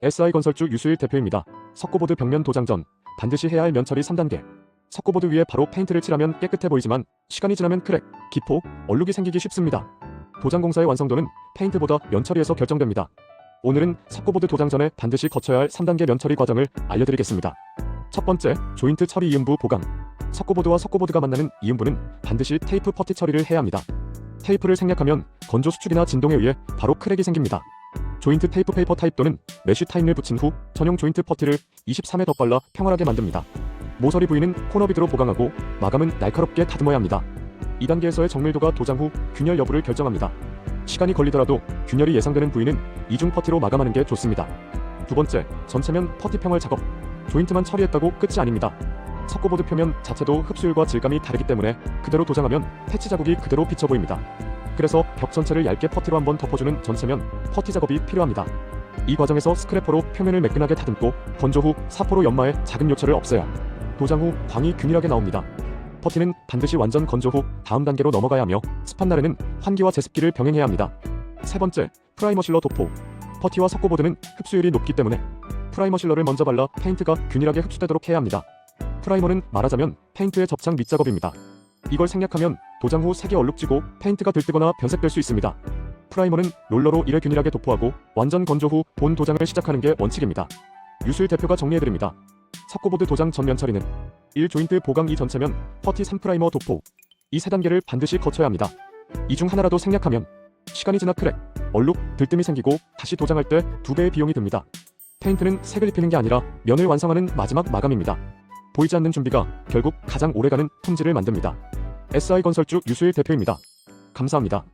SI건설주 유수일 대표입니다. 석고보드 벽면 도장 전 반드시 해야 할 면처리 3단계. 석고보드 위에 바로 페인트를 칠하면 깨끗해 보이지만 시간이 지나면 크랙, 기포, 얼룩이 생기기 쉽습니다. 도장 공사의 완성도는 페인트보다 면처리에서 결정됩니다. 오늘은 석고보드 도장 전에 반드시 거쳐야 할 3단계 면처리 과정을 알려드리겠습니다. 첫 번째, 조인트 처리 이음부 보강. 석고보드와 석고보드가 만나는 이음부는 반드시 테이프 퍼티 처리를 해야 합니다. 테이프를 생략하면 건조 수축이나 진동에 의해 바로 크랙이 생깁니다. 조인트 테이프 페이퍼 타입 또는 메쉬 타임을 붙인 후 전용 조인트 퍼티를 23회 덧발라 평활하게 만듭니다. 모서리 부위는 코너비드로 보강하고 마감은 날카롭게 다듬어야 합니다. 2단계에서의 정밀도가 도장 후 균열 여부를 결정합니다. 시간이 걸리더라도 균열이 예상되는 부위는 이중 퍼티로 마감하는 게 좋습니다. 두 번째, 전체면 퍼티 평활 작업. 조인트만 처리했다고 끝이 아닙니다. 석고보드 표면 자체도 흡수율과 질감이 다르기 때문에 그대로 도장하면 패치 자국이 그대로 비쳐 보입니다. 그래서 벽 전체를 얇게 퍼티로 한번 덮어주는 전체면 퍼티 작업이 필요합니다. 이 과정에서 스크래퍼로 표면을 매끈하게 다듬고 건조 후 사포로 연마해 작은 요철을 없애야 도장 후 광이 균일하게 나옵니다. 퍼티는 반드시 완전 건조 후 다음 단계로 넘어가야 하며 습한 날에는 환기와 제습기를 병행해야 합니다. 세 번째, 프라이머 실러 도포. 퍼티와 석고보드는 흡수율이 높기 때문에 프라이머 실러를 먼저 발라 페인트가 균일하게 흡수되도록 해야 합니다. 프라이머는 말하자면 페인트의 접착 밑작업입니다. 이걸 생략하면 도장 후 색이 얼룩지고 페인트가 들뜨거나 변색될 수 있습니다. 프라이머는 롤러로 이를 균일하게 도포하고 완전 건조 후 본 도장을 시작하는 게 원칙입니다. 유수일 대표가 정리해드립니다. 석고보드 도장 전면 처리는 1 조인트 보강 2 전체면 퍼티 3 프라이머 도포 이 세 단계를 반드시 거쳐야 합니다. 이 중 하나라도 생략하면 시간이 지나 크랙, 얼룩, 들뜸이 생기고 다시 도장할 때 두 배의 비용이 듭니다. 페인트는 색을 입히는 게 아니라 면을 완성하는 마지막 마감입니다. 보이지 않는 준비가 결국 가장 오래가는 품질을 만듭니다. SI건설주 유수일 대표입니다. 감사합니다.